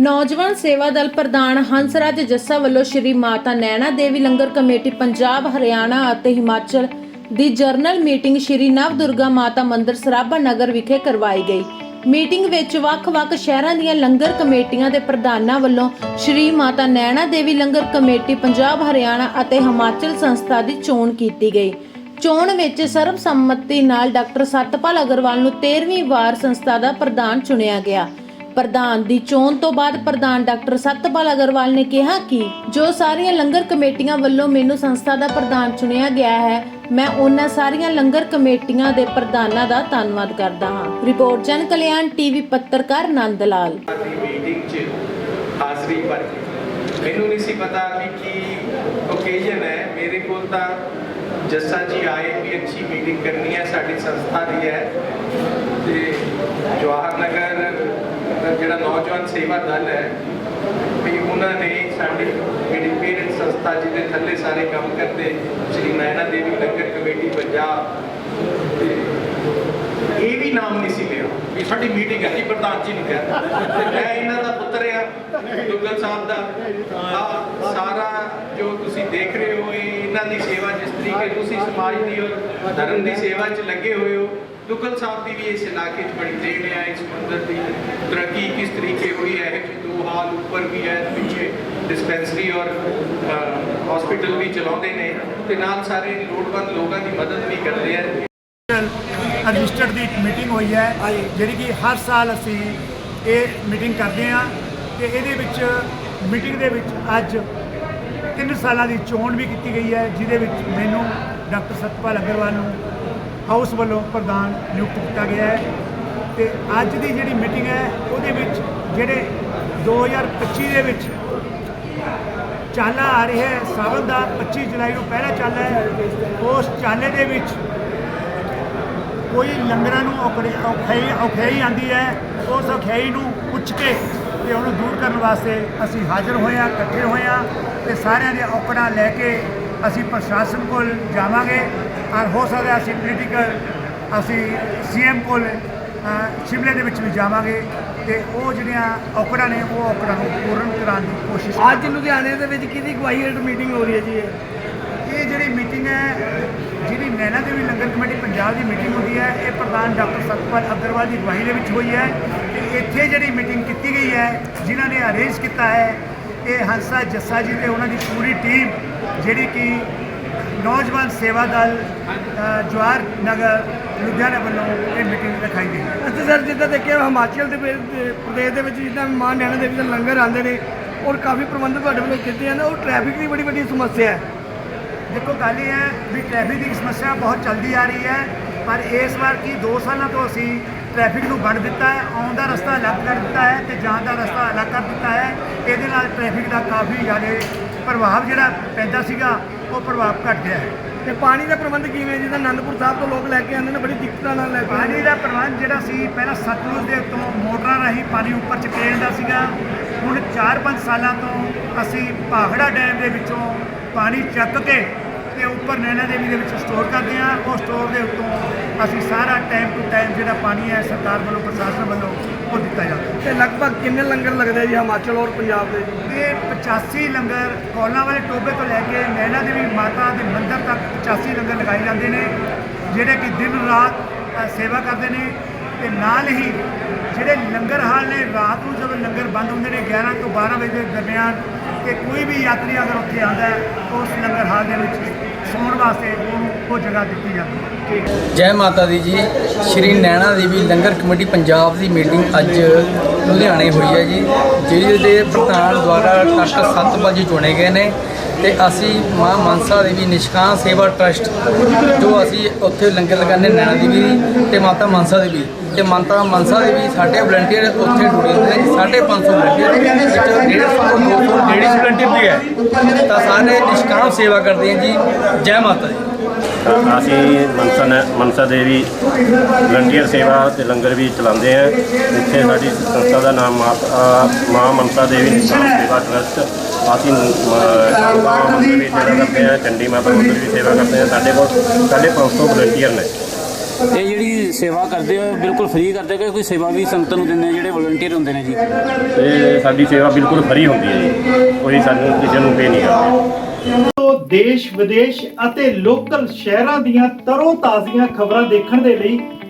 ਨੌਜਵਾਨ ਸੇਵਾ ਦਲ ਪ੍ਰਧਾਨ ਹੰਸਰਾਜ ਜੱਸਾ ਵੱਲੋਂ ਸ਼੍ਰੀ ਮਾਤਾ ਨੈਣਾ ਦੇਵੀ ਲੰਗਰ ਕਮੇਟੀ ਪੰਜਾਬ, ਹਰਿਆਣਾ ਅਤੇ ਹਿਮਾਚਲ ਦੀ ਜਰਨਲ ਮੀਟਿੰਗ ਸ਼੍ਰੀ ਨਵ ਦੁਰਗਾ ਮਾਤਾ ਮੰਦਿਰ ਸਰਾਭਾ ਨਗਰ ਵਿਖੇ ਕਰਵਾਈ ਗਈ। ਮੀਟਿੰਗ ਵਿੱਚ ਵੱਖ-ਵੱਖ ਸ਼ਹਿਰਾਂ ਦੀਆਂ ਲੰਗਰ ਕਮੇਟੀਆਂ ਦੇ ਪ੍ਰਧਾਨਾਂ ਵੱਲੋਂ ਸ਼੍ਰੀ ਮਾਤਾ ਨੈਣਾ ਦੇਵੀ ਲੰਗਰ ਕਮੇਟੀ ਪੰਜਾਬ, ਹਰਿਆਣਾ ਅਤੇ ਹਿਮਾਚਲ ਸੰਸਥਾ ਦੀ ਚੋਣ ਕੀਤੀ ਗਈ। ਚੋਣ ਵਿੱਚ ਸਰਬਸੰਮਤੀ ਨਾਲ ਡਾਕਟਰ ਸਤਪਾਲ ਅਗਰਵਾਲ ਨੂੰ 13ਵੀਂ ਵਾਰ ਸੰਸਥਾ ਦਾ ਪ੍ਰਧਾਨ ਚੁਣਿਆ ਗਿਆ। ਪ੍ਰਧਾਨ ਦੀ ਚੋਣ ਤੋਂ ਬਾਅਦ ਪ੍ਰਧਾਨ ਡਾਕਟਰ ਸਤਪਾਲ ਅਗਰਵਾਲ ਨੇ ਕਿਹਾ ਕਿ ਜੋ ਸਾਰੀਆਂ ਲੰਗਰ ਕਮੇਟੀਆਂ ਵੱਲੋਂ ਮੈਨੂੰ ਸੰਸਥਾ ਦਾ ਪ੍ਰਧਾਨ ਚੁਣਿਆ ਗਿਆ ਹੈ, ਮੈਂ ਉਹਨਾਂ ਸਾਰੀਆਂ ਲੰਗਰ ਕਮੇਟੀਆਂ ਦੇ ਪ੍ਰਧਾਨਾਂ ਦਾ ਧੰਨਵਾਦ ਕਰਦਾ ਹਾਂ। ਰਿਪੋਰਟ ਜਨ ਕਲਿਆਣ ਟੀਵੀ ਪੱਤਰਕਾਰ ਨੰਦ ਲਾਲ। ਮੀਟਿੰਗ 'ਚ ਹਾਜ਼ਰੀ ਭਰ ਮੈਨੂੰ ਨਹੀਂ ਸੀ ਪਤਾ ਵੀ ਕੀ ਓਕੇਜ਼ਨ ਹੈ। ਮੇਰੇ ਕੋਲ ਤਾਂ ਜੱਸਾ ਜੀ ਆਏ, ਵੀ ਅੱਛੀ ਮੀਟਿੰਗ ਕਰਨੀ ਹੈ। ਸਾਡੀ ਸੰਸਥਾ ਦੀ ਹੈ। ਤੇ ਜਵਾਹਰ ਨਗਰ ਜਿਹੜਾ ਨੌਜਵਾਨ ਸੇਵਾ ਦਲ ਹੈ, ਵੀ ਉਹਨਾਂ ਨੇ ਸਾਡੀ ਜਿਹੜੀ ਪੇਰੈਂਟ ਸੰਸਥਾ ਜਿਹਦੇ ਥੱਲੇ ਸਾਰੇ ਕੰਮ ਕਰਦੇ, ਸ਼੍ਰੀ ਨੈਣਾ ਦੇਵੀ ਲੰਗਰ ਕਮੇਟੀ ਪੰਜਾਬ ਇਹ ਵੀ ਨਾਮ ਨਹੀਂ ਸੀ ਲਿਆ। ਵੀ ਸਾਡੀ ਮੀਟਿੰਗ ਹੈ ਜੀ, ਪ੍ਰਧਾਨ ਜੀ ਨੂੰ ਕਿਹਾ ਤੇ ਮੈਂ ਇਹਨਾਂ ਦਾ ਪੁੱਤਰ ਆ ਦੁੱਗਲ ਸਾਹਿਬ ਦਾ। ਆਹ ਸਾਰਾ ਜੋ ਤੁਸੀਂ ਦੇਖ ਰਹੇ ਹੋ ਇਹਨਾਂ ਦੀ ਸੇਵਾ ਜਿਸ ਤਰੀਕੇ ਤੁਸੀਂ ਸਮਾਜ ਦੀ ਔਰ ਧਰਮ ਦੀ ਸੇਵਾ 'ਚ ਲੱਗੇ ਹੋਏ ਹੋ ਦੁੱਗਲ ਸਾਹਿਬ ਦੀ ਵੀ ਇਸ ਇਲਾਕੇ 'ਚ ਬੜੀ ਦੇਣ ਹੈ ਇਸ ਮੰਦਰ ਦੀ ਤਰੱਕੀ ਕਿਸ ਤਰੀਕੇ ਹੋਈ ਹੈ ਇਹ ਦੋ ਹਾਲ ਉੱਪਰ ਵੀ ਹੈ ਪਿੱਛੇ ਡਿਸਪੈਂਸਰੀ ਔਰ ਹਸਪੀਟਲ ਵੀ ਚਲਾਉਂਦੇ ਨੇ ਤੇ ਨਾਲ ਸਾਰੇ ਲੋੜਵੰਦ ਲੋਕਾਂ ਦੀ ਮਦਦ ਵੀ ਕਰਦੇ ਆ। ਰਜਿਸਟਰਡ ਦੀ ਇੱਕ ਮੀਟਿੰਗ ਹੋਈ ਹੈ ਜਿਹੜੀ ਕਿ ਹਰ ਸਾਲ ਅਸੀਂ ਇਹ ਮੀਟਿੰਗ ਕਰਦੇ ਹਾਂ ਤੇ ਇਹਦੇ ਵਿੱਚ ਮੀਟਿੰਗ ਦੇ ਵਿੱਚ ਅੱਜ ਤਿੰਨ ਸਾਲਾਂ ਦੀ ਚੋਣ ਵੀ ਕੀਤੀ ਗਈ ਹੈ ਜਿਹਦੇ ਵਿੱਚ ਮੈਨੂੰ ਡਾਕਟਰ ਸਤਪਾਲ ਅਗਰਵਾਲ ਨੂੰ ਹਾਊਸ ਵੱਲੋਂ ਪ੍ਰਧਾਨ ਨਿਯੁਕਤ ਕੀਤਾ ਗਿਆ ਹੈ ਤੇ ਅੱਜ ਦੀ ਜਿਹੜੀ ਮੀਟਿੰਗ ਹੈ, ਉਹਦੇ ਵਿੱਚ ਜਿਹੜੇ 2025 ਦੇ ਵਿੱਚ ਚਾਲਾ ਆ ਰਿਹਾ ਹੈ ਸਾਵਨ ਦਾ 25 ਜੁਲਾਈ ਨੂੰ ਪਹਿਲਾ ਚਾਲਾ ਹੈ, ਉਸ ਚਾਲੇ ਦੇ ਵਿੱਚ ਕੋਈ ਲੰਗਰਾਂ ਨੂੰ ਔਕੜੇ ਔਖਾਈ ਔਖਾਈ ਆਂਦੀ ਹੈ, ਉਸ ਔਖਾਈ ਨੂੰ ਪੁੱਛ ਕੇ ਤੇ ਉਹਨੂੰ ਦੂਰ ਕਰਨ ਵਾਸਤੇ ਅਸੀਂ ਹਾਜ਼ਰ ਹੋਏ ਹਾਂ, ਇਕੱਠੇ ਹੋਏ ਹਾਂ ਤੇ ਸਾਰਿਆਂ ਦੇ ਔਕੜਾਂ ਲੈ ਕੇ ਅਸੀਂ ਪ੍ਰਸ਼ਾਸਨ ਕੋਲ ਜਾਵਾਂਗੇ। ਔਰ ਹੋ ਸਕਦਾ ਅਸੀਂ ਪੋਲੀਟੀਕਲ ਅਸੀਂ ਸੀਐਮ ਕੋਲ ਸ਼ਿਮਲੇ ਦੇ ਵਿੱਚ ਵੀ ਜਾਵਾਂਗੇ ਤੇ ਉਹ ਜਿਹੜੀਆਂ ਔਕੜਾਂ ਨੇ ਉਹ ਔਕੜਾਂ ਨੂੰ ਪੂਰਨ ਕਰਾਉਣ ਦੀ ਕੋਸ਼ਿਸ਼ ਅੱਜ ਲੁਧਿਆਣੇ ਦੇ ਵਿੱਚ ਕਿਹਦੀ ਅਗਵਾਈ ਹੇਠ ਮੀਟਿੰਗ ਹੋ ਰਹੀ ਹੈ ਜੀ ਇਹ? ਇਹ ਜਿਹੜੀ ਮੀਟਿੰਗ ਹੈ ਜਿਹੜੀ ਨੈਣਾ ਦੇਵੀ ਲੰਗਰ ਕਮੇਟੀ ਪੰਜਾਬ ਦੀ ਮੀਟਿੰਗ ਹੁੰਦੀ ਹੈ ਇਹ ਪ੍ਰਧਾਨ ਡਾਕਟਰ ਸਤਪਾਲ ਅਗਰਵਾਲ ਦੀ ਅਗਵਾਈ ਦੇ ਵਿੱਚ ਹੋਈ ਹੈ ਤੇ ਇੱਥੇ ਜਿਹੜੀ ਮੀਟਿੰਗ ਕੀਤੀ ਗਈ ਹੈ ਜਿਨ੍ਹਾਂ ਨੇ ਅਰੇਂਜ ਕੀਤਾ ਹੈ ਇਹ ਹੰਸਾ ਜੱਸਾ ਜੀ ਤੇ ਉਹਨਾਂ ਦੀ ਪੂਰੀ ਟੀਮ ਜਿਹੜੀ ਕਿ ਨੌਜਵਾਨ ਸੇਵਾ ਦਲ ਅ, ਜਵਾਹਰ ਨਗਰ ਲੁਧਿਆਣਾ ਵੱਲੋਂ ਇਹ ਮੀਟਿੰਗ ਰਖਾਈ ਗਈ। ਅੱਛਾ ਸਰ ਜਿੱਦਾਂ ਦੇਖਿਆ ਹਿਮਾਚਲ ਦੇ ਪ੍ਰਦੇਸ਼ ਦੇ ਵਿੱਚ ਜਿੱਦਾਂ ਮਾਂ ਨੈਣਾ ਦੇਵੀ ਦੇ ਲੰਗਰ ਆਉਂਦੇ ਨੇ ਔਰ ਕਾਫੀ ਪ੍ਰਬੰਧ ਤੁਹਾਡੇ ਵੱਲੋਂ ਕੀਤੇ ਹਨ ਉਹ ਟ੍ਰੈਫਿਕ ਦੀ ਬੜੀ ਵੱਡੀ ਸਮੱਸਿਆ ਹੈ। ਦੇਖੋ ਗੱਲ ਇਹ ਹੈ ਵੀ ਟ੍ਰੈਫਿਕ ਦੀ ਸਮੱਸਿਆ ਬਹੁਤ ਚੱਲਦੀ ਆ ਰਹੀ ਹੈ ਪਰ ਇਸ ਵਾਰ ਕੀ 2 ਸਾਲਾਂ ਤੋਂ ਅਸੀਂ ਟ੍ਰੈਫਿਕ ਨੂੰ ਵੰਡ ਦਿੱਤਾ ਹੈ ਆਉਣ ਦਾ ਰਸਤਾ ਅਲੱਗ ਕਰ ਦਿੱਤਾ ਹੈ ਤੇ ਜਾਣ ਦਾ ਰਸਤਾ ਅਲੱਗ ਕਰ ਦਿੱਤਾ ਹੈ। ਇਹਦੇ ਨਾਲ ਟ੍ਰੈਫਿਕ ਦਾ ਕਾਫੀ ਜ਼ਿਆਦਾ ਪ੍ਰਭਾਵ ਜਿਹੜਾ ਪੈਂਦਾ ਸੀਗਾ ਉਹ ਪ੍ਰਭਾਵ ਘਟ ਗਿਆ ਹੈ। ਤੇ ਪਾਣੀ ਦਾ ਪ੍ਰਬੰਧ ਕਿਵੇਂ ਜਿੱਦਾਂ ਆਨੰਦਪੁਰ ਸਾਹਿਬ ਤੋਂ ਲੋਕ ਲੈ ਕੇ ਆਉਂਦੇ ਨੇ ਬੜੀ ਦਿੱਕਤਾਂ ਨਾਲ ਲੈ ਕੇ ਪਾਣੀ ਦਾ ਪ੍ਰਬੰਧ ਜਿਹੜਾ ਸੀ ਪਹਿਲਾਂ ਸਤਲੁਜ ਦੇ ਉੱਤੋਂ ਮੋਟਰਾਂ ਰਾਹੀਂ ਪਾਣੀ ਉੱਪਰ ਚਕੇ ਜਾਂਦਾ ਸੀਗਾ। ਹੁਣ 4-5 ਸਾਲਾਂ ਤੋਂ ਅਸੀਂ ਭਾਖੜਾ ਡੈਮ ਦੇ ਵਿੱਚੋਂ ਪਾਣੀ ਚੱਕ ਕੇ ਤੇ ਉੱਪਰ ਨੈਣਾ ਦੇਵੀ ਦੇ ਵਿੱਚ ਸਟੋਰ ਕਰਦੇ ਹਾਂ। ਉਹ ਸਟੋਰ ਦੇ ਉੱਤੋਂ ਅਸੀਂ ਸਾਰਾ ਟਾਈਮ ਟੂ ਟਾਈਮ ਜਿਹੜਾ ਪਾਣੀ ਹੈ ਸਰਕਾਰ ਵੱਲੋਂ ਪ੍ਰਸ਼ਾਸਨ ਵੱਲੋਂ ਉਹ ਦਿੱਤਾ ਜਾਂਦਾ ਤੇ ਲਗਭਗ ਕਿੰਨੇ ਲੰਗਰ ਲੱਗਦੇ ਜੀ ਹਿਮਾਚਲ ਔਰ ਪੰਜਾਬ ਦੇ? ਇਹ 85 ਲੰਗਰ ਕੌਲਾਂ ਵਾਲੇ ਟੋਬੇ ਤੋਂ ਲੈ ਕੇ ਨੈਣਾ ਦੇਵੀ ਮਾਤਾ ਦੇ ਮੰਦਿਰ ਤੱਕ 85 ਲੰਗਰ ਲਗਾਏ ਜਾਂਦੇ ਨੇ ਜਿਹੜੇ ਕਿ ਦਿਨ ਰਾਤ ਸੇਵਾ ਕਰਦੇ ਨੇ। ਤੇ ਨਾਲ ਹੀ ਜਿਹੜੇ ਲੰਗਰ ਹਾਲ ਨੇ ਰਾਤ ਨੂੰ ਜਦੋਂ ਲੰਗਰ ਬੰਦ ਹੁੰਦੇ ਨੇ 11 ਤੋਂ 12 ਵਜੇ ਦੇ ਦਰਮਿਆਨ ਕਿ ਕੋਈ ਵੀ ਯਾਤਰੀ ਅਗਰ ਉੱਥੇ ਆਉਂਦਾ ਹੈ ਉਸ ਲੰਗਰ ਹਾਲ ਦੇ ਵਿੱਚ ਸੌਣ ਵਾਸਤੇ ਉਹ ਜਗ੍ਹਾ ਦਿੱਤੀ ਜਾਂਦੀ ਹੈ। ਜੈ ਮਾਤਾ ਦੀ ਜੀ, ਸ਼੍ਰੀ ਨੈਣਾ ਦੇਵੀ ਲੰਗਰ ਕਮੇਟੀ ਪੰਜਾਬ ਦੀ ਮੀਟਿੰਗ ਅੱਜ ਲੁਧਿਆਣੇ ਹੋਈ ਹੈ ਜੀ, ਜਿਹਦੇ ਪ੍ਰਧਾਨ ਦੁਆਰਾ ਡਾਕਟਰ ਸਤਪਾਲ ਜੀ ਚੁਣੇ ਗਏ ਨੇ। ਤੇ ਅਸੀਂ ਮਾਂ ਮਨਸਾ ਦੇਵੀ ਨਿਸ਼ਕਾਮ ਸੇਵਾ ਟਰਸਟ ਜੋ ਅਸੀਂ ਉੱਥੇ ਲੰਗਰ ਲਗਾਉਂਦੇ ਨੈਣਾ ਦੇਵੀ ਦੀ ਤੇ ਮਾਤਾ ਮਨਸਾ ਦੇਵੀ ਤੇ ਮਾਤਾ ਮਨਸਾ ਦੇਵੀ ਸਾਡੇ ਵਲੰਟੀਅਰ ਉੱਥੇ ਜੁੜੇ ਹੁੰਦੇ ਨੇ 550 ਵਲੰਟੀਅਰ ਵਿੱਚ 150 ਤੋਂ 200 ਲੇਡੀਜ਼ ਵਲੰਟੀਅਰ ਵੀ ਹੈ। ਤਾਂ ਸਾਰੇ ਨਿਸ਼ਕਾਮ ਸੇਵਾ ਕਰਦੇ ਹਾਂ ਜੀ। ਜੈ ਮਾਤਾ ਦੀ ਅਸੀਂ ਮਨਸਾ ਨੈ- ਮਨਸਾ ਦੇਵੀ ਲੰਗਰ ਸੇਵਾ ਤੇ ਲੰਗਰ ਵੀ ਚਲਾਉਂਦੇ ਆ ਇੱਥੇ ਸਾਡੀ ਸੰਸਥਾ ਦਾ ਨਾਮ ਮਾਤਾ ਮਾਂ ਮਨਸਾ ਦੇਵੀ ਸੇਵਾ ਟਰਸਟ ਅਸੀਂ ਮੰਦਰ ਵੀ ਸੇਵਾ ਕਰਦੇ ਚੰਡੀ ਮਾਤਾ ਮੰਦਰ ਵੀ ਸੇਵਾ ਕਰਦੇ ਆ ਸਾਡੇ ਕੋਲ ਸਾਢੇ ਪੰਜ ਸੌ ਵਲੰਟੀਅਰ ਨੇ। ਇਹ ਜਿਹੜੀ ਸੇਵਾ ਕਰਦੇ ਹੋ ਬਿਲਕੁਲ ਫ੍ਰੀ ਕਰਦੇ ਹੋ ਕਿ ਕੋਈ ਸੇਵਾ ਵੀ ਸੰਗਤ ਨੂੰ ਦਿੰਦੇ ਆ ਜਿਹੜੇ ਵਲੰਟੀਅਰ ਹੁੰਦੇ ਨੇ ਜੀ? ਤੇ ਸਾਡੀ ਸੇਵਾ ਬਿਲਕੁਲ ਫਰੀ ਹੁੰਦੀ ਹੈ ਜੀ। ਕੋਈ ਸਾਨੂੰ ਕਿਸੇ ਨੂੰ ਪੇ ਨਹੀਂ ਕਰਦੇ। ਤੋਂ ਦੇਸ਼ ਵਿਦੇਸ਼ ਅਤੇ ਲੋਕਲ ਸ਼ਹਿਰਾਂ ਦੀਆਂ ਤਰੋ ਤਾਜ਼ੀਆਂ ਖਬਰਾਂ ਦੇਖਣ ਦੇ ਲਈ